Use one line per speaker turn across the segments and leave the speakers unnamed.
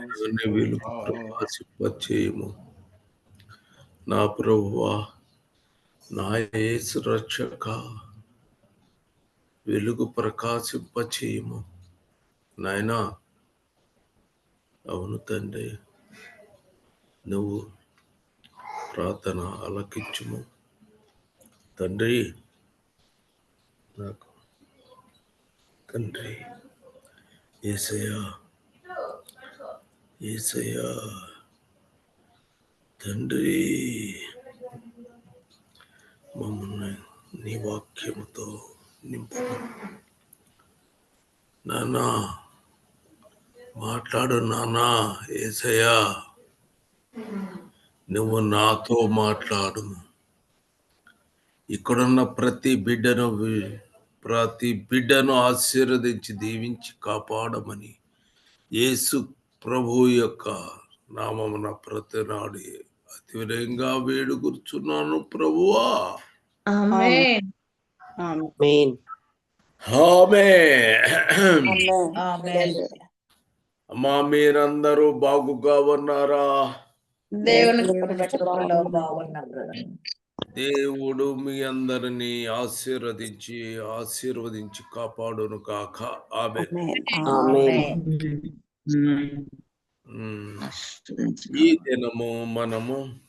అన్ని వెలుగు నా ప్రభువా నా యేసు రక్షక వెలుగు ప్రకాశింపచేయము. నాయనా అవును తండ్రి నువ్వు ప్రార్థన అలకించుము తండ్రి నాకు తండ్రి ఏసయ్యా ఏసయ్యా తండ్రి మమ్మల్ని నీ వాక్యముతో నింపు. నానా మాట్లాడు నానా ఏసయ్యా నువ్వు నాతో మాట్లాడు. ఇక్కడున్న ప్రతి బిడ్డను ప్రతి బిడ్డను ఆశీర్వదించి దీవించి కాపాడమని యేసు ప్రభు యొక్క నామమున ప్రతినాడు అతి వినయంగా వేడుకూర్చున్నాను ప్రభువా.
ఆమేన్.
ఆమేన్.
ఆమె
ఆమేన్.
అమ్మా మీరందరూ బాగుగా ఉన్నారా. దేవుడు మీ అందరినీ ఆశీర్వదించి ఆశీర్వదించి కాపాడును కాక. ఆమె
ఆమేన్.
ఈ దినము మనము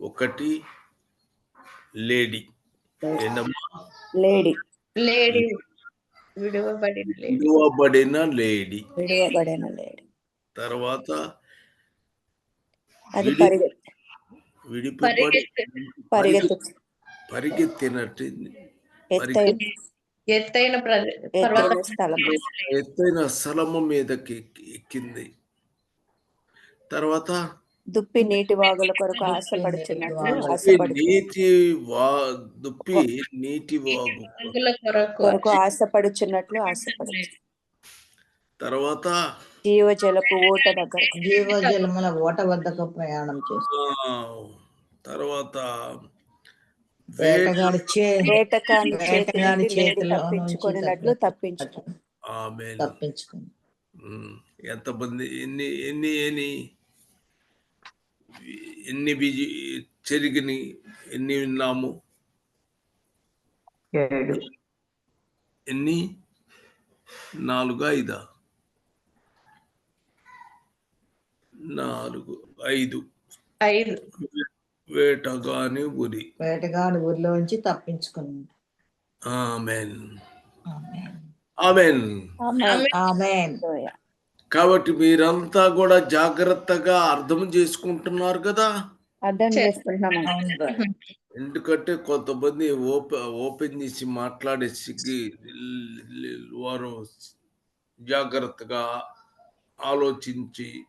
ఒకటి లేడీ.
లేడీ.
లేడీ. విడువబడిన లేడీ.
విడువబడిన లేడీ.
విడువబడిన లేడీ.
తర్వాత
అది
పరిగెత్తినట్టు
ఎత్తైన
ఎత్తైన
స్థలము మీదకి ఎక్కి- ఎక్కింది. తర్వాత
దుప్పి నీటి వాగుల కొరకు ఆశపడుచున్నట్లు
దుప్పి
ఆశపడు
నీటి వా దుప్పి నీటి వాగు
కొరకు
కొరకు ఆశపడుచున్నట్లు ఆశపడు
తర్వాత
జీవజలపు ఊట దగ్గర
జీవజలముల ఓట వద్దకు ప్రయాణం చేస్తాం.
ఆ, తర్వాత
చేతిలో
తప్పించుకున్నట్లు
తప్పించుకుని.
ఎంతమంది ఎన్ని ఎన్ని ఎన్ని ఎన్ని బిజీ చెరిగిని ఎన్ని విన్నాము ఎన్ని? నాలుగు ఐదా? నాలుగు ఐదు.
ఐదు.
వేటగాని ఉరి
వేటగాడి ఊరిలోంచి తప్పించుకుని
ఆమెన్. ఆమెన్.
ఆమెన్.
కాబట్టి మీరంతా కూడా జాగ్రత్తగా అర్థం చేసుకుంటున్నారు కదా?
అర్థం
బ్రదర్.
ఎందుకంటే కొంతమంది ఓపెన్ ఓపెన్ చేసి మాట్లాడేసి వారు జాగ్రత్తగా ఆలోచించి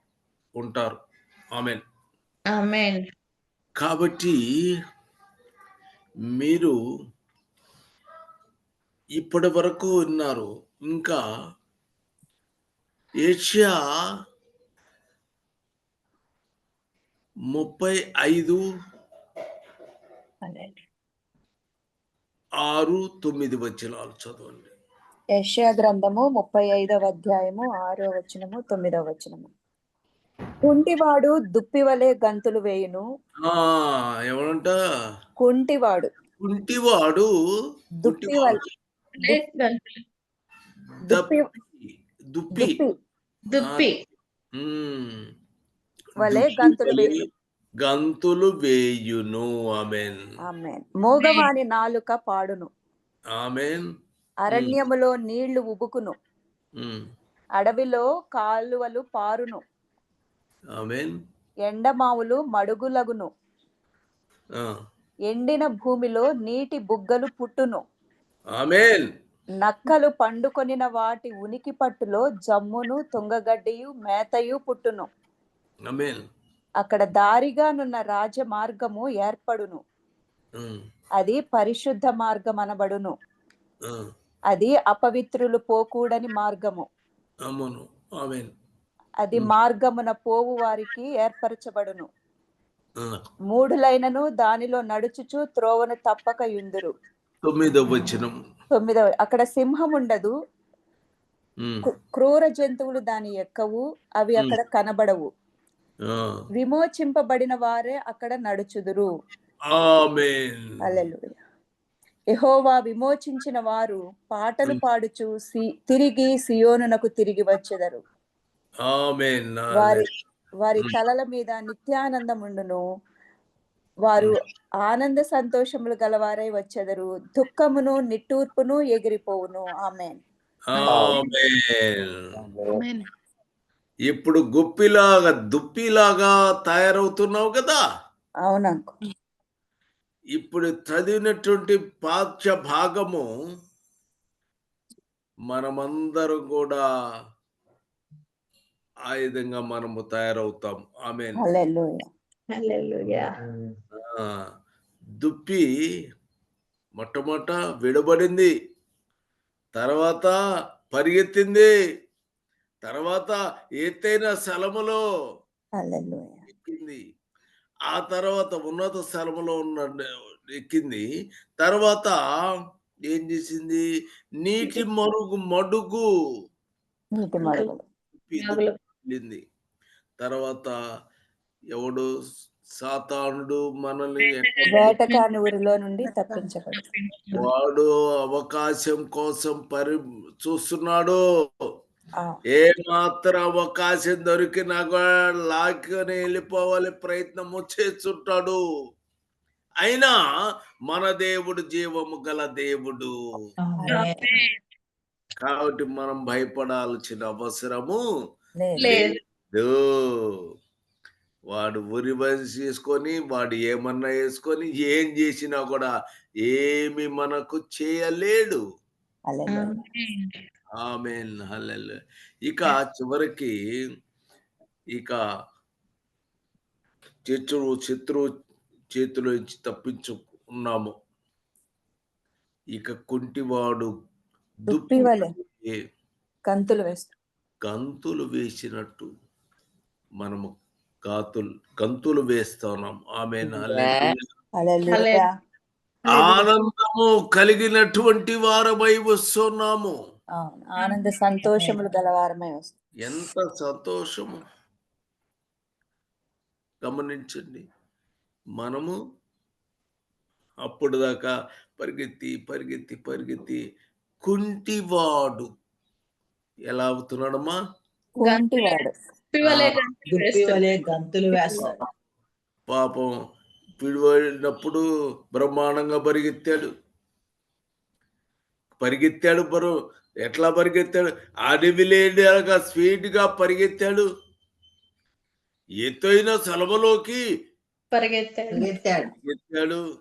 ఉంటారు. ఆమెన్.
ఆమేన్.
కాబట్టి మీరు ఇప్పటి వరకు ఉన్నారు. ఇంకా ఏషియా ముప్పై ఐదు ఆరు తొమ్మిది వచనాలు చదవండి.
యష్యా గ్రంథము ముప్పై ఐదవ అధ్యాయము ఆరో వచనము తొమ్మిదవ వచనము. కుంటివాడు దుప్పివలే గంతులు వేయును.
ఆ ఏమంట
కుంటివాడు.
కుంటివాడు
దుప్పి. దుప్పి. వలె గంతులు వేయును.
గంతులు వేయును. ఆమెన్.
ఆమేన్. మూగవాని నాలుక పాడును.
ఆమెన్.
అరణ్యములో నీళ్ళు ఉబుకును. అడవిలో కాలువలు పారును. ఎండమావులు మడుగులగును. ఎండిన భూమిలో నీటి బుగ్గలు పుట్టును. నక్కలు పండుకొనిన వాటి ఉనికి పట్టులో జమ్మును తుంగగడ్డియు మేతయు పుట్టును. అక్కడ దారిగానున్న రాజ మార్గము ఏర్పడును. అది పరిశుద్ధ మార్గం అనబడును. అది అపవిత్రులు పోకూడని మార్గము. అది మార్గమున పోవు వారికి ఏర్పరచబడును.
ఆ.
మూఢులైనను దానిలో నడుచుచు త్రోవను తప్పక యుందురు.
తొమ్మిదవ వచనం.
తొమ్మిదవ అక్కడ సింహం ఉండదు. క్రూర జంతువులు దాని ఎక్కవు అవి. అక్కడ కనబడవు. విమోచింపబడిన వారే అక్కడ నడుచుదురు. యెహోవా విమోచించిన వారు పాటలు పాడుచు సి- తిరిగి సియోనునకు తిరిగి వచ్చెదరు. వారి వారి. తలల మీద నిత్యానందముండును. వారు ఆనంద సంతోషములు గలవారై వచ్చెదరు. దుఃఖమును నిట్టూర్పును ఎగిరిపోవును. ఆమెన్.
ఆమేన్. ఇప్పుడు గుప్పిలాగా దుప్పిలాగా తయారవుతున్నావు కదా?
అవునంకు.
ఇప్పుడు చదివినటువంటి పాఠ్య భాగము మనమందరం కూడా ఆ విధంగా మనము తయారవుతాం. ఆమె
హల్లెలూయా.
హల్లెలూయా.
దుప్పి మొట్టమొదట విడబడింది. తర్వాత పరిగెత్తింది. తర్వాత ఎత్తైన స్థలములో
హల్లెలూయా.
ఎక్కింది. ఆ తర్వాత ఉన్నత స్థలములో ఉన్న ఎక్కింది. తర్వాత ఏం చేసింది? నీటి మరుగు మడుగు. వెళ్ళింది తర్వాత ఎవడు సాతానుడు మనల్ని
వేటకాని ఊరిలో నుండి తప్పించబడు.
వాడు అవకాశం కోసం పరి చూస్తున్నాడు. ఏ మాత్రం అవకాశం దొరికినా కూడా లాక్కొని వెళ్ళిపోవాలి ప్రయత్నము చేస్తుంటాడు. అయినా మన దేవుడు జీవము గల దేవుడు. కాబట్టి మనం భయపడాల్సిన అవసరము
లేదు.
వాడు ఉరి చేసుకొని వాడు ఏమన్నా వేసుకొని ఏం చేసినా కూడా ఏమి మనకు చేయలేడు.
హల్లెలూయా.
ఆమె ఇక చివరికి ఇక శత్రువు శత్రువు చేతిలో నుంచి తప్పించుకున్నాము. ఇక కుంటివాడు
దుప్పి కంతులు వేస్తూ
గంతులు వేసినట్టు మనము గాతులు గంతులు వేస్తున్నాం. ఆమె
హల్లెలూయా.
ఆనందము కలిగినటువంటి వారమై వస్తున్నాము.
అవును. ఆనంద సంతోషములు గలవారమై వస్తుంది
ఎంత సంతోషము. గమనించండి. మనము అప్పుడు దాకా పరిగెత్తి పరిగెత్తి పరిగెత్తి కుంటివాడు. ఎలా అవుతున్నాడమ్మా?
గంతులు వేస్తాడు.
పాపం పిడివడినప్పుడు బ్రహ్మాండంగా పరిగెత్తాడు. పరిగెత్తాడు బరు ఎట్లా పరిగెత్తాడు? అడవి లేనిగా స్పీడ్గా పరిగెత్తాడు. ఎత్తైన సెలవులోకి
పరిగెత్తాడు.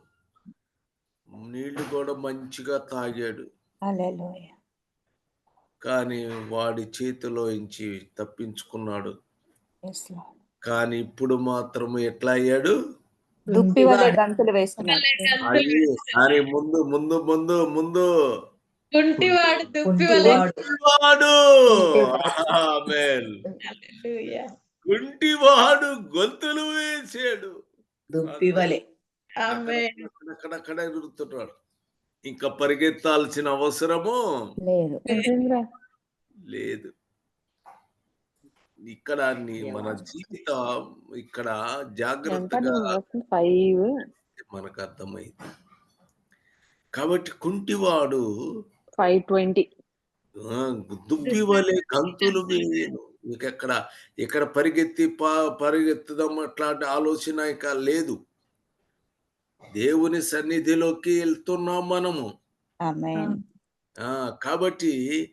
నీళ్ళు కూడా మంచిగా తాగాడు.
హల్లెలూయా.
కానీ వాడి చేతిలో నుంచి తప్పించుకున్నాడు. కానీ ఇప్పుడు మాత్రం ఎట్లా అయ్యాడు ముందు ముందు ముందు ముందు
కుంటివాడు దుప్పి వలె
కుంటివాడు
వాడు ఆమేన్.
హల్లెలూయా
కుంటివాడు గొంతులు వేసాడు అక్కడక్కడ ఎగురుతున్నాడు ఇంకా పరిగెత్తాల్సిన అవసరము?
లేదు.
లేదు. ఇక్కడ మన జీవితం ఇక్కడ జాగ్రత్తగా మనకు అర్థమైంది కాబట్టి కుంటివాడు
ఫైవ్ ట్వంటీ.
దుబ్బి వలె గంతులు వేయను. ఇక ఎక్కడ ఇక్కడ పరిగెత్తి పా పరిగెత్తుదాం అట్లాంటి ఆలోచన ఇక లేదు. దేవుని సన్నిధిలోకి వెళ్తున్నాం మనము.
ఆమేన్.
ఆ కాబట్టి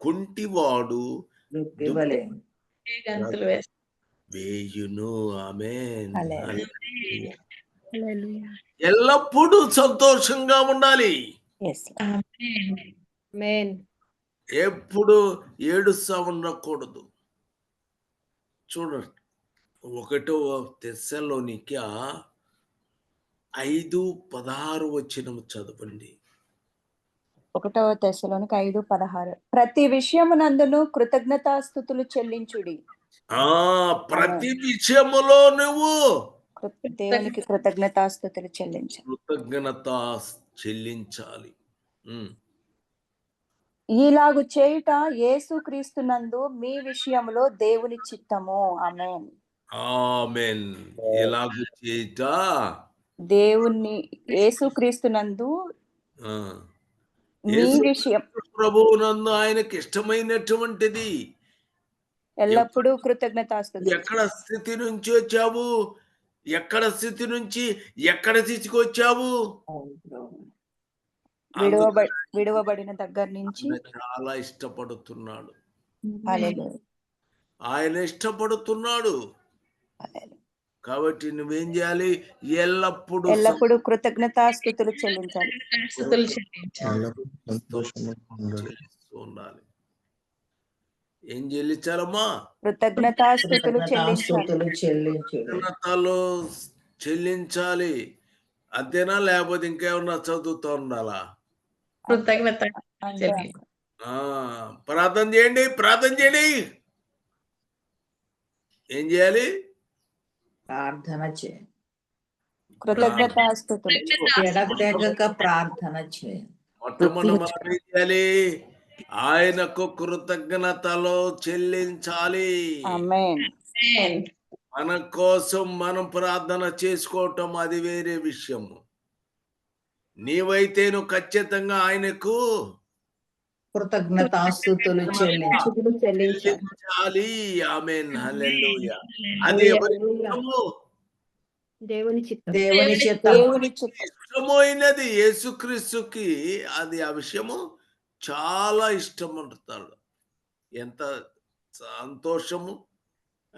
కుంటివాడు వేయును. ఆమె
హల్లెలూయా.
ఎల్లప్పుడూ సంతోషంగా ఉండాలి. ఎప్పుడు ఏడుస్తా ఉండకూడదు చూడండి ఒకటో తెస్సలోనిక ఐదు పదహారు వచ్చిన చదవండి.
ఒకటవ దశలోనికి ఐదు పదహారు. ప్రతి విషయమునందును కృతజ్ఞతాస్థుతులు చెల్లించుడి.
ఆ ప్రతి విషయములో నువ్వు
దేవునికి కృతజ్ఞతాస్థుతులు చెల్లించండి
కృతజ్ఞత చెల్లించాలి.
ఈలాగు చేయుట యేసుక్రీస్తునందు మీ విషయంలో దేవుని చిత్తము. ఆమేన్.
ఆమెన్. ఎలాగూ చేయుట
దేవుని యేసుక్రీస్తునందు మీ విషయం
ప్రభువు నందు ఆయనకి ఇష్టమైనటువంటిది.
ఎల్లప్పుడూ కృతజ్ఞతాస్తుతులు.
ఎక్కడ స్థితి నుంచి వచ్చావు? ఎక్కడ స్థితి నుంచి ఎక్కడ తీసుకొచ్చావు
విడువబ విడువబడిన దగ్గర నుంచి
చాలా ఇష్టపడుతున్నాడు. ఆయన ఇష్టపడుతున్నాడు. కాబట్టి నువ్వేం చేయాలి? ఎల్లప్పుడూ
ఎల్లప్పుడూ కృతజ్ఞతాస్తుతులు చెల్లించాలి.
స్తుతులు చెల్లించాలి.
ఉండాలి. ఏం చెల్లించాలమ్మా?
కృతజ్ఞతాస్తుతులు చెల్లించాలి.
చెల్లించాలి. అంతేనా? లేకపోతే ఇంకేమన్నా చదువుతూ ఉండాలా?
కృతజ్ఞత
ప్రార్థన చేయండి ప్రార్థన చేయండి. ఏం చేయాలి?
ప్రార్థన చే
కృతజ్ఞతాస్తుతులు
ఎడతెగక ప్రార్థన
మొట్టమొదటి ఆయనకు కృతజ్ఞతలు చెల్లించాలి. మన కోసం మనం ప్రార్థన చేసుకోవటం అది వేరే విషయము. నీవైతే నువ్వు ఖచ్చితంగా ఆయనకు
కృతజ్ఞతాస్తుతులు చెల్లించు.
స్తుతులు చెల్లించాలి
చెల్లించాలి. ఆమెన్. హల్లెలూయా. అది?
దేవుని చిత్తం.
దేవుని చిత్తం.
దేవుని చిత్తం.
ఇష్టమైనది యేసుక్రీస్తుకి అది ఆ విషయము చాలా ఇష్టం అంటాడు ఎంత సంతోషము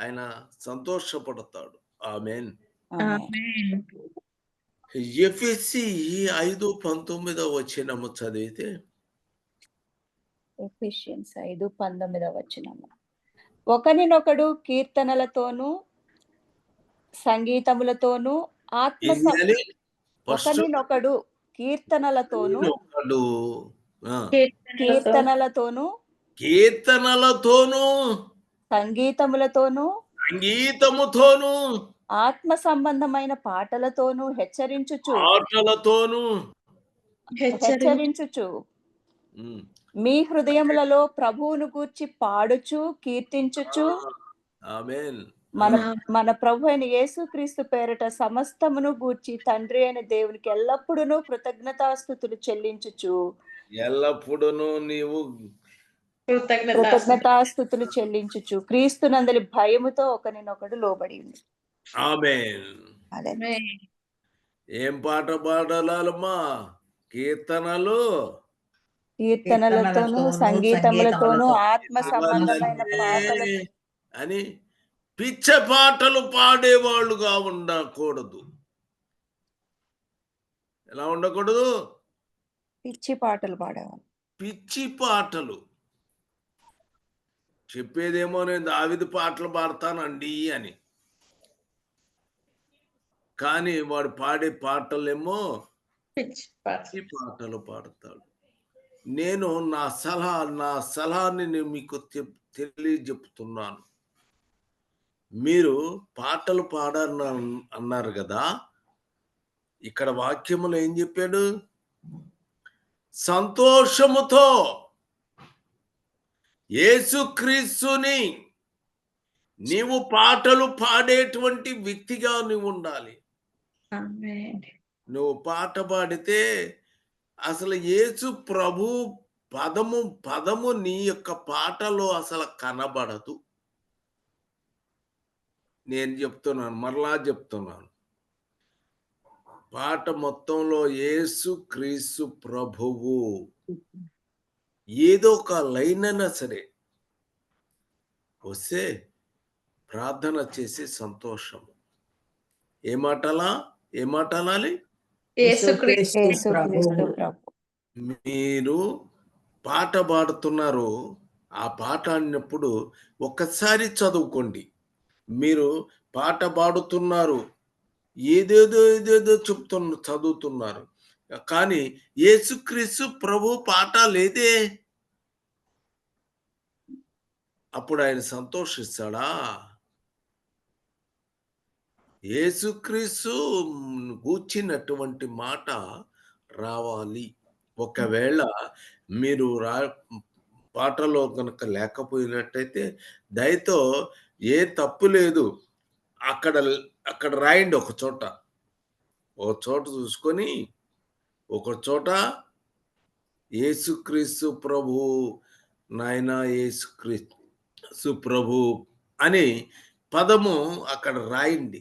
ఆయన సంతోషపడతాడు. ఆమెన్.
ఆమేన్.
ఆమేన్.
ఎఫ్ఎస్సి ఐదు పంతొమ్మిదో వచ్చినము చదివితే
ఎఫిషియన్స్ ఐదు పంతొమ్మిదవ వచనము. ఒకరినొకడు కీర్తనలతోనూ సంగీతములతోనూ ఆత్మ ఒకరినొకడు కీర్తనలతోనూ
ఒకడు ఆ,
కీర్తనలతో
కీర్తనలతోనూ
కీర్తనలతోనూ
సంగీతములతోనూ
సంగీతముతోనూ
ఆత్మ సంబంధమైన పాటలతోనూ హెచ్చరించుచు.
హెచ్చరించి
హెచ్చరించుచు. మీ హృదయములలో ప్రభువును గూర్చి పాడుచు కీర్తించుచు
ఆమెన్.
మన మన ప్రభు అయిన యేసుక్రీస్తు పేరిట సమస్తమును గూర్చి తండ్రి అయిన దేవునికి ఎల్లప్పుడూ కృతజ్ఞతాస్థుతులు చెల్లించుచు.
ఎల్లప్పుడూ నీవు
కృతజ్ఞత
కృతజ్ఞతాస్థుతులు చెల్లించుచు. క్రీస్తు నందలి భయముతో ఒకరినొకడు లోబడి ఉంది
ఆమెన్.
అదే
ఆమేన్.
ఏం పాట పాడాలమ్మా? కీర్తనలు
కీర్తనలతోనూ సంగీతములతోనూ
సంగీతములతో
ఆత్మ సంబంధమైన పాటలు.
అని పిచ్చ పాటలు పాడేవాళ్ళుగా ఉండకూడదు. ఎలా ఉండకూడదు?
పిచ్చి పాటలు పాడేవాళ్ళు.
పిచ్చి పాటలు. చెప్పేదేమో నేను దావిది పాటలు పాడతానండి అని. కానీ వాడు పాడే పాటలేమో
పిచ్చి పాట.
పిచ్చి పాటలు పాడతాడు. నేను నా సలహా నా సలహాని నేను మీకు తెలియజెప్తున్నాను. మీరు పాటలు పాడన్న అన్నారు కదా? ఇక్కడ వాక్యములో ఏం చెప్పాడు? సంతోషముతో యేసుక్రీస్తుని నీవు పాటలు పాడేటువంటి వ్యక్తిగా నువ్వు ఉండాలి. నువ్వు పాట పాడితే అసలు యేసు ప్రభు పదము పదము నీ యొక్క పాటలో అసలు కనబడదు. నేను చెప్తున్నాను మరలా చెప్తున్నాను. పాట మొత్తంలో యేసు క్రీస్తు ప్రభువు ఏదో ఒక లైన్ అయినా సరే వస్తే ప్రార్థన చేసి సంతోషము. ఏ మాటలా? మీరు పాట పాడుతున్నారు. ఆ పాట అన్నప్పుడు ఒక్కసారి చదువుకోండి. మీరు పాట పాడుతున్నారు. ఏదేదో ఏదేదో చెప్తున్న చదువుతున్నారు. కానీ యేసుక్రీస్తు ప్రభు పాట లేదే. అప్పుడు ఆయన సంతోషిస్తాడా? యేసుక్రీస్తు కూర్చినటువంటి మాట రావాలి. ఒకవేళ మీరు రా పాటలో కనుక లేకపోయినట్టయితే దయతో ఏ తప్పు లేదు. అక్కడ అక్కడ రాయండి ఒక చోట. ఒక చోట చూసుకొని ఒక చోట యేసుక్రీస్తు ప్రభు నాయన యేసుక్రీస్తు ప్రభు అని పదము అక్కడ రాయండి.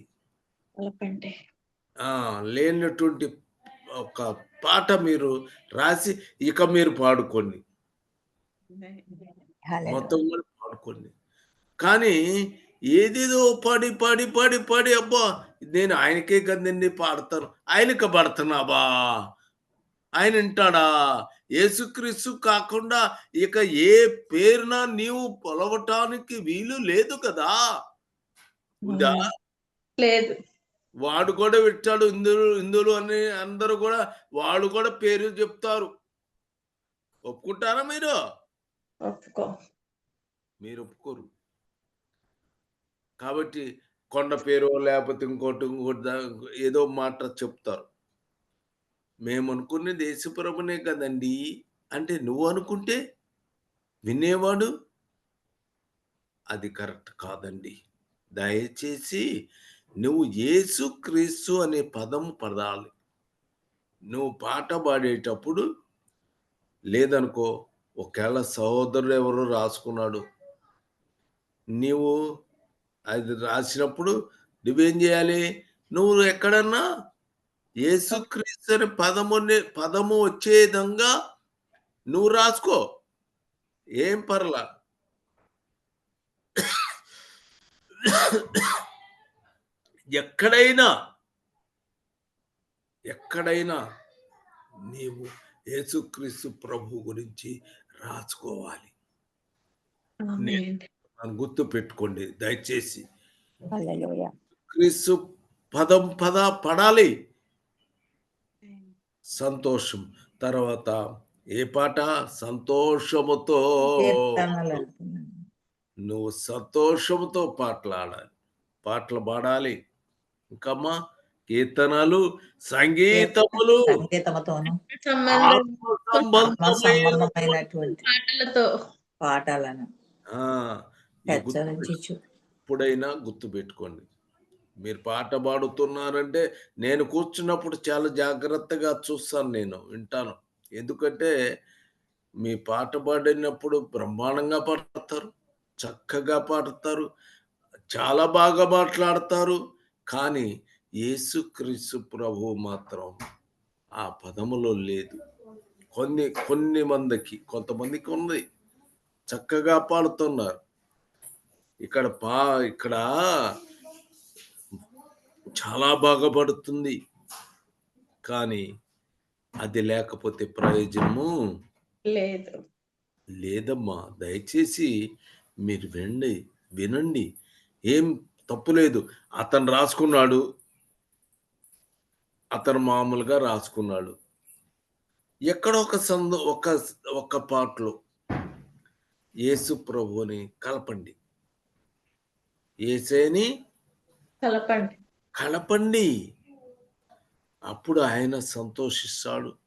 లేనటువంటి ఒక పాట మీరు రాసి ఇక మీరు పాడుకోండి. మొత్తం కూడా పాడుకోండి. కానీ ఏదేదో పాడి పాడి పాడి పాడి అబ్బా నేను ఆయనకే కదండి పాడతాను. ఆయనకి పడుతున్నాబా ఆయన వింటాడా? యేసుక్రీస్తు కాకుండా ఇక ఏ పేరున నీవు పొలవటానికి వీలు లేదు కదా. ఉందా?
లేదు.
వాడు కూడా పెట్టాడు ఇందులో ఇందులో అని అందరూ కూడా వాడు కూడా పేరు చెప్తారు. ఒప్పుకుంటారా మీరు?
ఒప్పుకో.
మీరు ఒప్పుకోరు. కాబట్టి కొండ పేరు లేకపోతే ఇంకోటి ఇంకోటి ఏదో మాట చెప్తారు. మేము అనుకునే దేశపురమునే కదండి అంటే నువ్వు అనుకుంటే వినేవాడు? అది కరెక్ట్ కాదండి. దయచేసి నువ్వు యేసు క్రీస్తు అనే పదం పడాలి నువ్వు పాట పాడేటప్పుడు లేదనుకో ఒకవేళ సహోదరుడు ఎవరో రాసుకున్నాడు నీవు అది రాసినప్పుడు నువ్వేం చేయాలి? నువ్వు ఎక్కడన్నా యేసుక్రీస్తు అనే పదము పదము వచ్చే విధంగా నువ్వు రాసుకో. ఏం పర్లా? ఎక్కడైనా ఎక్కడైనా నీవు యేసుక్రీస్తు ప్రభు గురించి రాసుకోవాలి. గుర్తు పెట్టుకోండి దయచేసి. క్రీస్తు పదం పద పడాలి. సంతోషం. తర్వాత ఏ పాట? సంతోషముతో. నువ్వు సంతోషముతో పాటలాడాలి. పాటలు పాడాలి. ఇంకమ్మా కీర్తనలు సంగీతములు.
పాటలను.
ఎప్పుడైనా గుర్తు పెట్టుకోండి. మీరు పాట పాడుతున్నారంటే నేను కూర్చున్నప్పుడు చాలా జాగ్రత్తగా చూస్తాను నేను వింటాను. ఎందుకంటే మీ పాట పాడినప్పుడు బ్రహ్మాండంగా పాడతారు చక్కగా పాడతారు చాలా బాగా మాట్లాడతారు. కానీ యేసుక్రీస్తు ప్రభు మాత్రం ఆ పదములో లేదు. కొన్ని కొన్ని మందికి కొంతమందికి ఉంది. చక్కగా పాడుతున్నారు. ఇక్కడ పా ఇక్కడ చాలా బాగా పడుతుంది. కానీ అది లేకపోతే ప్రయోజనము
లేదు.
లేదమ్మా. దయచేసి మీరు వినండి వినండి. ఏం తప్పు లేదు. అతను రాసుకున్నాడు. అతను మామూలుగా రాసుకున్నాడు. ఎక్కడ ఒక సంద ఒక ఒక పాటలో యేసు ప్రభుని కలపండి. ఏసేని
కలపండి.
కలపండి. అప్పుడు ఆయన సంతోషిస్తాడు.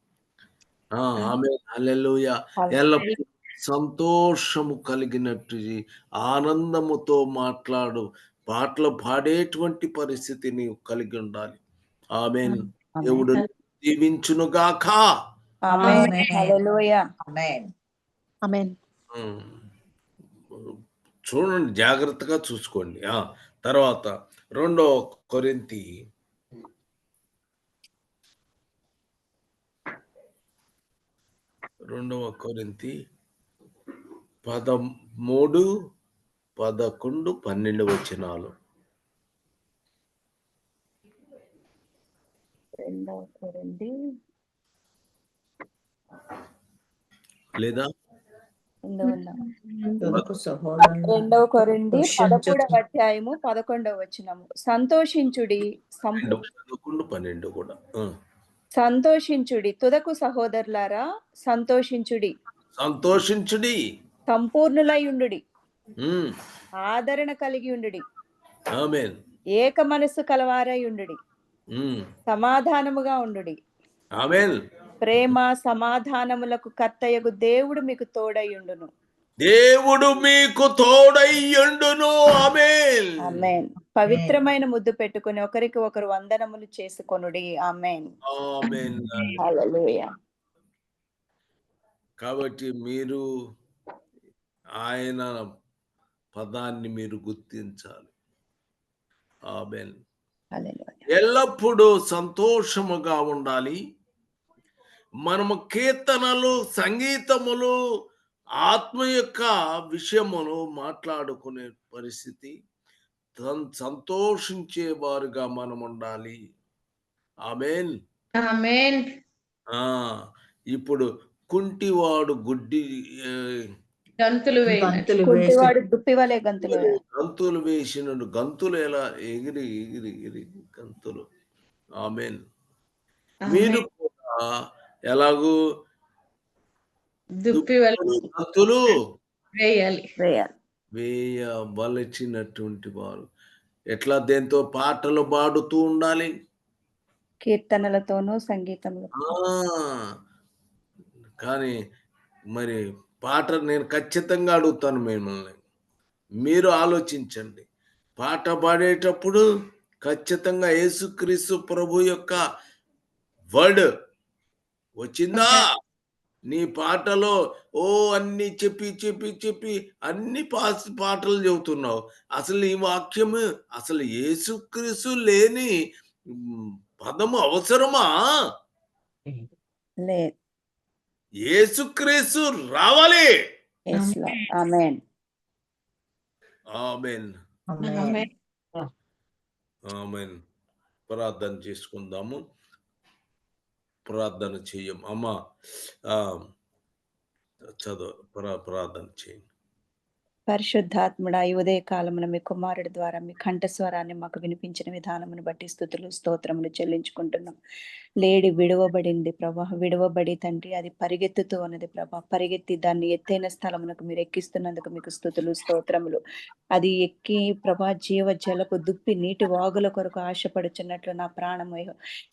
ఆ, ఆమె హల్లెలూయ. ఎల్లప్పుడూ సంతోషము కలిగినట్టు ఆనందముతో మాట్లాడు. పాటలు పాడేటువంటి పరిస్థితి నీవు కలిగి ఉండాలి ఆమె దేవుడు దీవించునుగాక
ఆమేన్.
ఆమేన్.
హల్లెలూయా.
ఆమేన్
ఆమేన్.
ఉమ్. చూడండి జాగ్రత్తగా చూసుకోండి ఆ తర్వాత రెండో కొరింతి రెండవ కొరింతి పదమూడు పదకొండు పన్నెండు
కొరింథీ
లేదా?
రెండవ
వర్షించుచు.
పదమూడవ అధ్యాయము పదకొండవ వచనము. సంతోషించుడి
పదకొండు పన్నెండు కూడా.
సంతోషించుడి. తుదకు సహోదరులారా సంతోషించుడి.
సంతోషించుడి.
సంపూర్ణులై ఉండుడి. ఆదరణ కలిగి ఉండుడి. ఏక మనస్సు కలవారై ఉండుడి. సమాధానముగా ఉండుడి. ప్రేమ సమాధానములకు కర్తయగు దేవుడు మీకు తోడయుండును
దేవుడు మీకు తోడయ్యుండును ఆమేన్.
ఆమెన్. పవిత్రమైన ముద్దు పెట్టుకుని ఒకరికి ఒకరు వందనములు చేసుకొనుడి. ఆమెన్.
ఆమేన్.
హల్లెలూయా.
కాబట్టి మీరు ఆయన పదాన్ని మీరు గుర్తించాలి. ఆమెన్. ఎల్లప్పుడూ సంతోషముగా ఉండాలి. మనము కీర్తనలు సంగీతములు ఆత్మ యొక్క విషయములు మాట్లాడుకునే పరిస్థితి సంతోషించే వారుగా మనం ఉండాలి. ఆమెన్. ఇప్పుడు కుంటివాడు గుడ్డి
గంతులు
దుప్పివలే గంతులు.
గంతులు వేసినడు గంతులు ఎలా ఎగిరి ఎగిరి ఎగిరి గంతులు. ఆమెన్. మీరు కూడా ఎలాగూ
దుప్పి
గంతులు
వేయాలి.
వేయాలి.
వేయవలచినటువంటి వారు ఎట్లా దేంతో పాటలు పాడుతూ ఉండాలి?
కీర్తనలతోనూ సంగీతములు
ఆ కానీ మరి పాట నేను ఖచ్చితంగా అడుగుతాను మిమ్మల్ని. మీరు ఆలోచించండి. పాట పాడేటప్పుడు ఖచ్చితంగా యేసుక్రీస్తు ప్రభు యొక్క వర్డ్ వచ్చిందా? నీ పాటలో ఓ అన్ని చెప్పి చెప్పి చెప్పి అన్ని పాస్ పాటలు చెబుతున్నావు. అసలు ఈ వాక్యము అసలు యేసుక్రీస్తు లేని పదము అవసరమా?
లేదు
యేసుక్రీస్తు రావాలి.
ఆమెన్.
Amen
amen.
ప్రార్థన చేసుకుందాము. ప్రార్థన చెయ్యం అమ్మ ఆ, చదువు ప్రా- ప్రార్థన చేయండి.
పరిశుద్ధాత్ముడ ఈ ఉదయ కాలమున మీ కుమారుడి ద్వారా మీ కంఠస్వరాన్ని మాకు వినిపించిన విధానమును బట్టి స్థుతులు స్తోత్రములు చెల్లించుకుంటున్నాం. లేడి విడవబడింది ప్రభా విడవబడి తండ్రి అది పరిగెత్తుతూ ఉన్నది ప్రభా. పరిగెత్తి దాన్ని ఎత్తైన స్థలమునకు మీరు ఎక్కిస్తున్నందుకు మీకు స్థుతులు స్తోత్రములు. అది ఎక్కి ప్రభా జీవ జలపు దుప్పి నీటి వాగుల కొరకు ఆశపడుచున్నట్లు నా ప్రాణము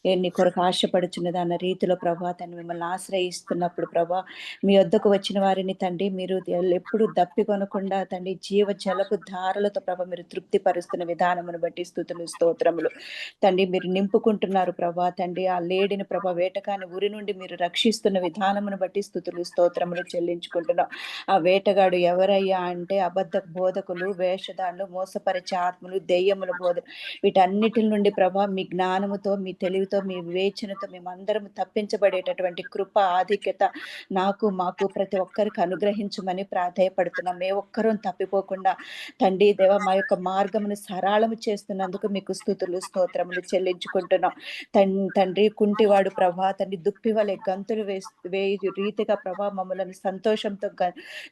ఎన్ని కొరకు ఆశపడుచున్నది అన్న రీతిలో ప్రభా తను మిమ్మల్ని ఆశ్రయిస్తున్నప్పుడు ప్రభా మీ వద్దకు వచ్చిన వారిని తండ్రి మీరు ఎప్పుడు దప్పి కొనకుండా తండ్రి జీవ జలపు ధారలతో ప్రభా మీరు తృప్తి పరుస్తున్న విధానమును బట్టి స్థుతులు స్తోత్రములు. తండ్రి మీరు నింపుకుంటున్నారు ప్రభా. తండ్రి ఆ లేడిని ప్రభ వేటకాని ఉరి నుండి మీరు రక్షిస్తున్న విధానమును బట్టి స్థుతులు స్తోత్రములు చెల్లించుకుంటున్నాం. ఆ వేటగాడు ఎవరయ్యా అంటే అబద్ధ బోధకులు వేషధానులు మోసపరిచే ఆత్మలు దెయ్యముల బోధ వీటన్నిటి నుండి ప్రభా మీ జ్ఞానముతో మీ తెలివితో మీ వివేచనతో మేమందరం తప్పించబడేటటువంటి కృప ఆధిక్యత నాకు మాకు ప్రతి ఒక్కరికి అనుగ్రహించమని ప్రాధాయపడుతున్నాం. ఏ ఒక్కరూ తప్పిపోకుండా తండ్రి దేవ మా యొక్క మార్గమును సరళము చేస్తున్నందుకు మీకు స్థుతులు స్తోత్రములు చెల్లించుకుంటున్నాం. తన్- తండ్రి కుంటివాడు ప్రభా తండ్రి దుప్పి వలె గంతులు వేస్ వేయు రీతిగా ప్రభా మమ్మలను సంతోషంతో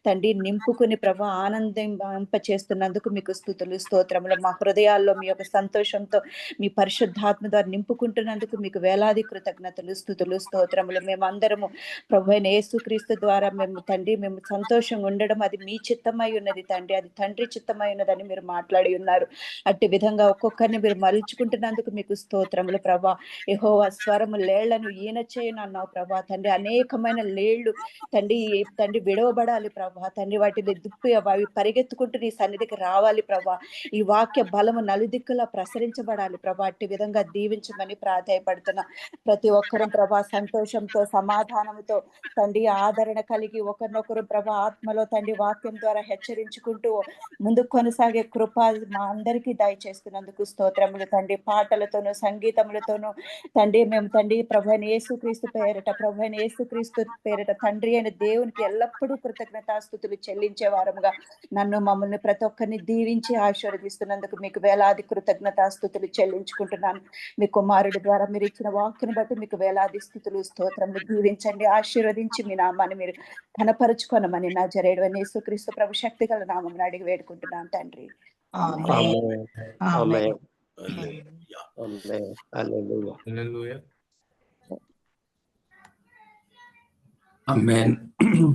తండ్రి నింపుకుని ప్రభా ఆనందింప చేస్తున్నందుకు మీకు స్థుతులు స్తోత్రములు. మా హృదయాల్లో మీ యొక్క సంతోషంతో మీ పరిశుద్ధాత్మ ద్వారా నింపుకుంటున్నందుకు మీకు వేలాది కృతజ్ఞతలు స్థుతులు స్తోత్రములు. మేమందరము ప్రభు అయిన యేసుక్రీస్తు ద్వారా మేము తండ్రి మేము సంతోషంగా ఉండడం అది మీ చిత్తమై ఉన్న ఉన్నది తండ్రి. అది తండ్రి చిత్తమై ఉన్నదని మీరు మాట్లాడి ఉన్నారు. అట్టి విధంగా ఒక్కొక్కరిని మీరు మలుచుకుంటున్నందుకు మీకు స్తోత్రములు ప్రభా. యహో స్వరము లేళ్ళను ఈయన చేయను అన్నావు ప్రభా తండ్రి. అనేకమైన లేళ్ళు తండ్రి తండ్రి విడవబడాలి ప్రభా. తండ్రి వాటిని దుప్పి అవి పరిగెత్తుకుంటూ నీ సన్నిధికి రావాలి ప్రభా. ఈ వాక్య బలము నలుదిక్కులా ప్రసరించబడాలి ప్రభా. అట్టి విధంగా దీవించమని ప్రాధాయపడుతున్నా. ప్రతి ఒక్కరూ ప్రభా సంతోషంతో సమాధానంతో తండ్రి ఆదరణ కలిగి ఒకరినొకరు ప్రభా ఆత్మలో తండ్రి వాక్యం ద్వారా హెచ్చరించుకుంటూ ముందుకు కొనసాగే కృప మా అందరికీ దయచేస్తున్నందుకు స్తోత్రములు తండ్రి. పాటలతోనూ సంగీతములతోనూ తండ్రి మేము తండ్రి ప్రభు అయిన యేసుక్రీస్తు పేరిట ప్రభు అయిన యేసుక్రీస్తు పేరిట తండ్రి అయిన దేవునికి ఎల్లప్పుడూ కృతజ్ఞతాస్థుతులు చెల్లించే వారముగా నన్ను మమ్మల్ని ప్రతి ఒక్కరిని దీవించి ఆశీర్వదిస్తున్నందుకు మీకు వేలాది కృతజ్ఞతాస్థుతులు చెల్లించుకుంటున్నాను. మీ కుమారుడి ద్వారా మీరు ఇచ్చిన వాక్కును బట్టి మీకు వేలాది స్థుతులు స్తోత్రములు దీవించండి ఆశీర్వదించి మీ నామాన్ని మీరు కనపరుచుకోనమని నా జరేడవని యేసుక్రీస్తు ప్రభు శక్తి గల నామం అడిగి వేడుకుంటున్నాను తండ్రి
ఆమేన్.
ఆమేన్
ఆమేన్.
హల్లెలూయా.
ఆమేన్ హల్లెలూయా
హల్లెలూయా. ఆమేన్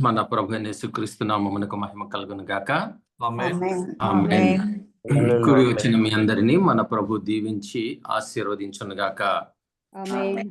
మన ప్రభు యేసుక్రీస్తు నామమునకు మహిమ కలుగును గాక
ఆమేన్.
ఆమేన్
హల్లెలూయా.
కూడి వచ్చిన మీ అందరినీ మన ప్రభు దీవించి ఆశీర్వదించును గాక
ఆమేన్